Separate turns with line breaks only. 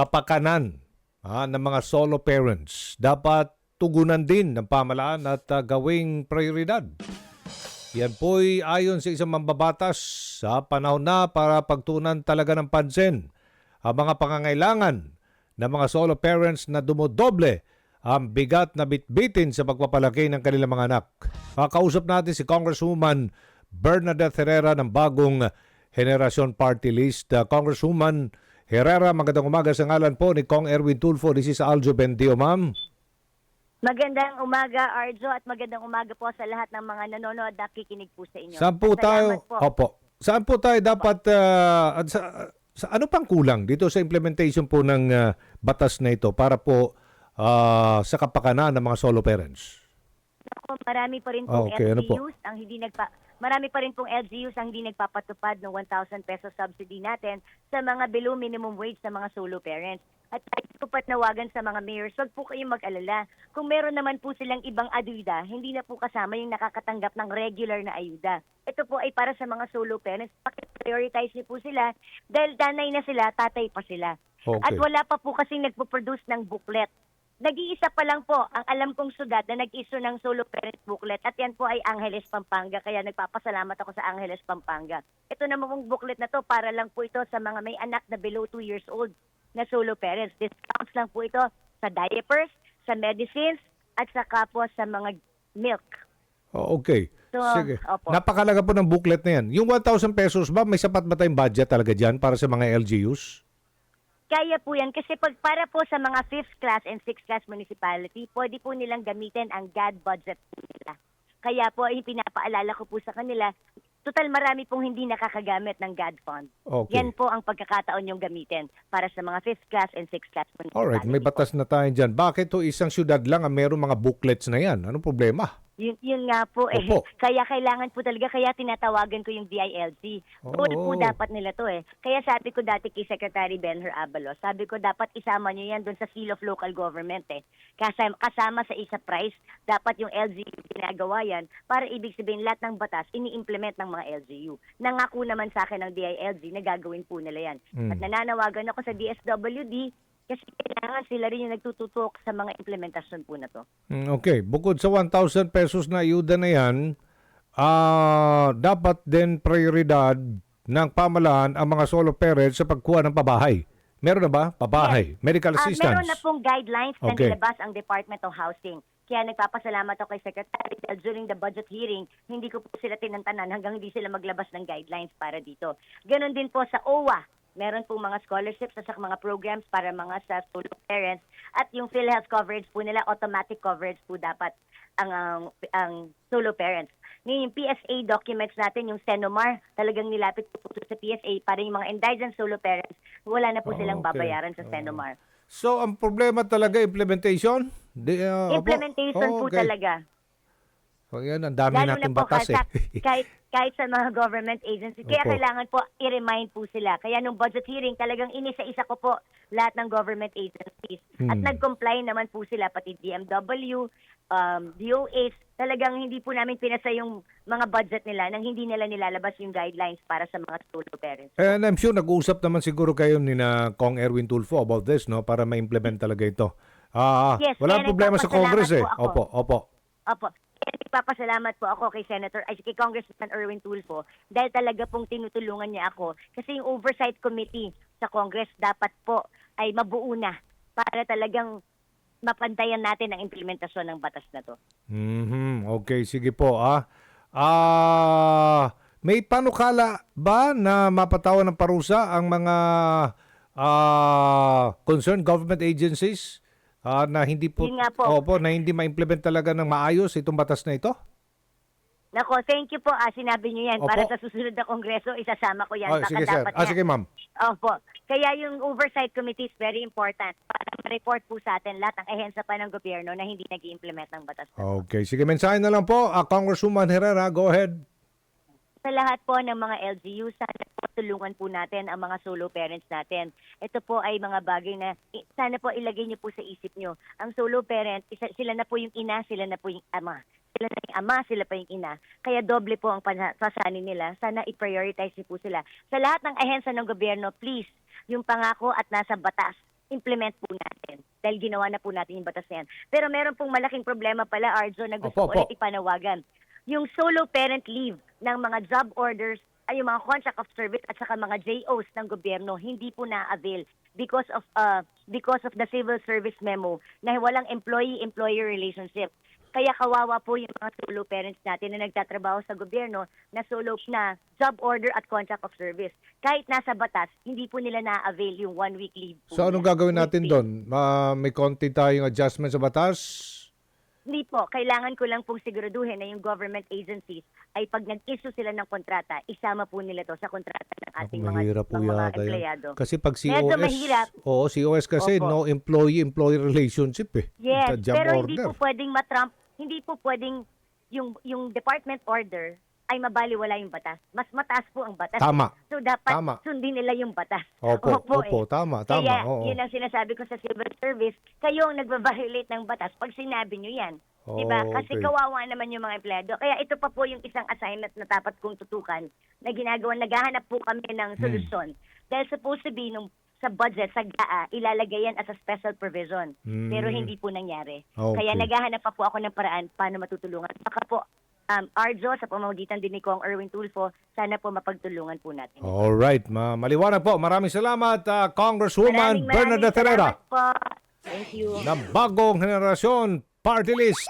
kapakanan ah, ng mga solo parents dapat tugunan din ng pamalaan at ah, gawing prioridad. Yan po'y ayon sa isang mambabatas sa panahon na para pagtunan talaga ng pansin ang mga pangangailangan ng mga solo parents na dumodoble ang bigat na bitbitin sa pagpapalaki ng kanilang mga anak. Kakausap natin si Congresswoman Bernadette Herrera ng bagong Generasyon Party List. Uh, Congresswoman Herrera, magandang umaga sa ngalan po ni Kong Erwin Tulfo. This is Aljo Bendio, ma'am.
Magandang umaga, Arjo, at magandang umaga po sa lahat ng mga nanonood at nakikinig po sa inyo.
Saan po
At
tayo?
salamat Po.
Opo. Saan po tayo dapat at sa, sa ano pang kulang dito sa implementation po ng ah, batas na ito para po ah, sa kapakanan ng mga solo parents?
Ako, marami pa rin
Ah,
pong
okay, ano po?
LGUs ang hindi nagpa Marami pa rin pong LGUs ang hindi nagpapatupad ng 1,000 peso subsidy natin sa mga below minimum wage na mga solo parents. At kahit ko pat nawagan sa mga mayors, wag po kayong mag-alala. Kung meron naman po silang ibang ayuda, hindi na po kasama yung nakakatanggap ng regular na ayuda. Ito po ay para sa mga solo parents. Prioritize niyo po sila dahil danay na sila, tatay pa sila.
Okay.
At wala pa po kasing nagpo-produce ng booklet. Nag-iisa pa lang po ang alam kong syudad na nag-issue ng solo parent booklet at yan po ay Angeles, Pampanga. Kaya nagpapasalamat ako sa Angeles, Pampanga. Ito naman pong booklet na to para lang po ito sa mga may anak na below 2 years old na solo parents. Discounts lang po ito sa diapers, sa medicines, at saka po sa mga milk.
Oh, okay.
So,
Sige.
opo.
Napakalaga po ng booklet na yan. Yung 1,000 pesos ba, may sapat ba tayong budget talaga dyan para sa mga LGUs?
Kaya po yan kasi pag para po sa mga 5th class and 6th class municipality, pwede po nilang gamitin ang GAD budget po nila. Kaya po ay pinapaalala ko po sa kanila, total marami pong hindi nakakagamit ng GAD fund.
Okay.
Yan po ang pagkakataon yung gamitin para sa mga 5th class and 6th class municipality.
Alright, may batas na tayo dyan. Bakit to isang syudad lang ang meron mga booklets na yan? Anong problema?
Yun, yun nga po eh.
Opo.
Kaya kailangan po talaga, kaya tinatawagan ko yung DILG. Role po
Oo.
dapat nila to eh. Kaya sabi ko dati kay Secretary Benher Abalos, sabi ko dapat isama nyo yan doon sa Seal of Local Government eh. Kasama, kasama sa isa price, dapat yung LGU ginagawa yan para ibig sabihin lahat ng batas ini-implement ng mga LGU. Nangako naman sa akin ng DILG na gagawin po nila yan.
Mm.
At nananawagan ako sa DSWD kasi kailangan sila rin yung nagtututok sa mga implementasyon po na to.
Mm, Okay, bukod sa 1,000 pesos na ayuda na yan, ah dapat din prioridad ng pamalaan ang mga solo parents sa pagkuha ng pabahay. Meron na ba? Pabahay. Medical
Ah,
assistance.
meron na pong guidelines na
Okay.
nilabas ang Department of Housing. Kaya nagpapasalamat ako kay Secretary dahil during the budget hearing, hindi ko po sila tinantanan hanggang hindi sila maglabas ng guidelines para dito. Ganon din po sa OWA. Meron pong mga scholarships at mga programs para mga sa solo parents. At yung PhilHealth coverage po nila, automatic coverage po dapat ang, ang, ang solo parents. Ngayon, yung PSA documents natin, yung Senomar, talagang nilapit po po sa PSA para yung mga indigent solo parents, wala na po
Oh,
silang
okay.
babayaran sa
Oh.
Senomar.
So, ang problema talaga implementation? Di, ah, opo.
Implementation
Oh,
po
okay.
talaga.
O yan, ang dami
Lalo
nating
na po
batas
kahit,
eh.
kahit, kahit sa mga government agency. Kaya
Opo.
kailangan po i-remind po sila. Kaya nung budget hearing, talagang inisa-isa ko po lahat ng government agencies. At
Hmm.
nag-comply naman po sila, pati DMW, um, DOH. Talagang hindi po namin pinasa yung mga budget nila nang hindi nila nilalabas yung guidelines para sa mga solo parents.
And I'm sure nag-uusap naman siguro kayo ni na Kong Erwin Tulfo about this, no? Para ma-implement talaga ito. Ah,
Yes,
wala problema sa Congress eh. Opo, opo.
Opo. Nagpapasalamat po ako kay Senator, ay kay Congressman Erwin Tulfo dahil talaga pong tinutulungan niya ako. Kasi yung Oversight Committee sa Congress dapat po ay mabuo na para talagang mapantayan natin ang implementasyon ng batas na to.
Mhm. Okay, sige po ah. Ah, may panukala ba na mapatawan ng parusa ang mga ah concerned government agencies ah, na hindi po,
Yun nga po.
opo, na hindi ma-implement talaga ng maayos itong batas na ito?
Nako, thank you po. Ah, sinabi niyo yan.
Opo.
Para sa susunod na kongreso, isasama ko yan.
Oh,
Baka
sige sir.
dapat
Ah,
nga-
sige ma'am.
Opo. Kaya yung Oversight Committee is very important para ma-report po sa atin lahat ng ehensya pa ng gobyerno na hindi nag implement ng batas.
Okay, sige mensahe na lang po. Ah, Congresswoman Herrera, go ahead.
Sa lahat po ng mga LGU, sana po tulungan po natin ang mga solo parents natin. Ito po ay mga bagay na sana po ilagay niyo po sa isip niyo. Ang solo parent, isa, sila na po yung ina, sila na po yung ama. Sila na yung ama, sila pa yung ina. Kaya doble po ang pasanin nila. Sana i-prioritize niyo po sila. Sa lahat ng ahensya ng gobyerno, please, yung pangako at nasa batas implement po natin. Dahil ginawa na po natin yung batas na yan. Pero meron pong malaking problema pala, Arjo, na gusto
Opo,
ko ulit ipanawagan. Yung solo parent leave ng mga job orders ay yung mga contract of service at saka mga JOs ng gobyerno hindi po na-avail because of uh, because of the civil service memo na walang employee-employer relationship. Kaya kawawa po yung mga solo parents natin na nagtatrabaho sa gobyerno na solo na job order at contract of service. Kahit nasa batas, hindi po nila na-avail yung one week leave po
So anong gagawin natin doon? Ma- may konti tayong adjustment sa batas?
Hindi po. Kailangan ko lang pong siguraduhin na yung government agencies ay pag nag-issue sila ng kontrata, isama po nila to sa kontrata ng
Ako,
ating mga,
mahirap po
mga,
yata
empleyado.
Kasi pag COS,
Medyo mahirap.
oo, COS kasi
Opo.
no employee-employee relationship eh.
Yes,
Job
pero
order.
hindi po pwedeng matrump, hindi po pwedeng yung yung department order ay mabaliwala yung batas. Mas mataas po ang batas.
Tama.
So dapat
Tama.
sundin nila yung batas.
Opo, opo,
eh.
tama, tama.
Kaya
oo.
yun ang sinasabi ko sa civil service, kayo ang nagbabiolate ng batas pag sinabi nyo yan. Di ba?
Oh,
Kasi
okay.
kawawa naman yung mga empleyado. Kaya ito pa po yung isang assignment na dapat kong tutukan na ginagawa. Naghahanap po kami ng
Hmm.
solusyon. Dahil supposed to be nung sa budget, sa GAA, ilalagay yan as a special provision.
Hmm.
Pero hindi po nangyari.
Okay.
Kaya naghahanap pa po ako ng paraan paano matutulungan. Baka po, um, Arjo, sa pamamagitan din ni Kong Erwin Tulfo, sana po mapagtulungan po natin.
All right, ma maliwanag po. Maraming salamat ah, Congresswoman
Maraming
Bernadette
maraming
Herrera
salamat po. Thank you.
ng bagong henerasyon party list.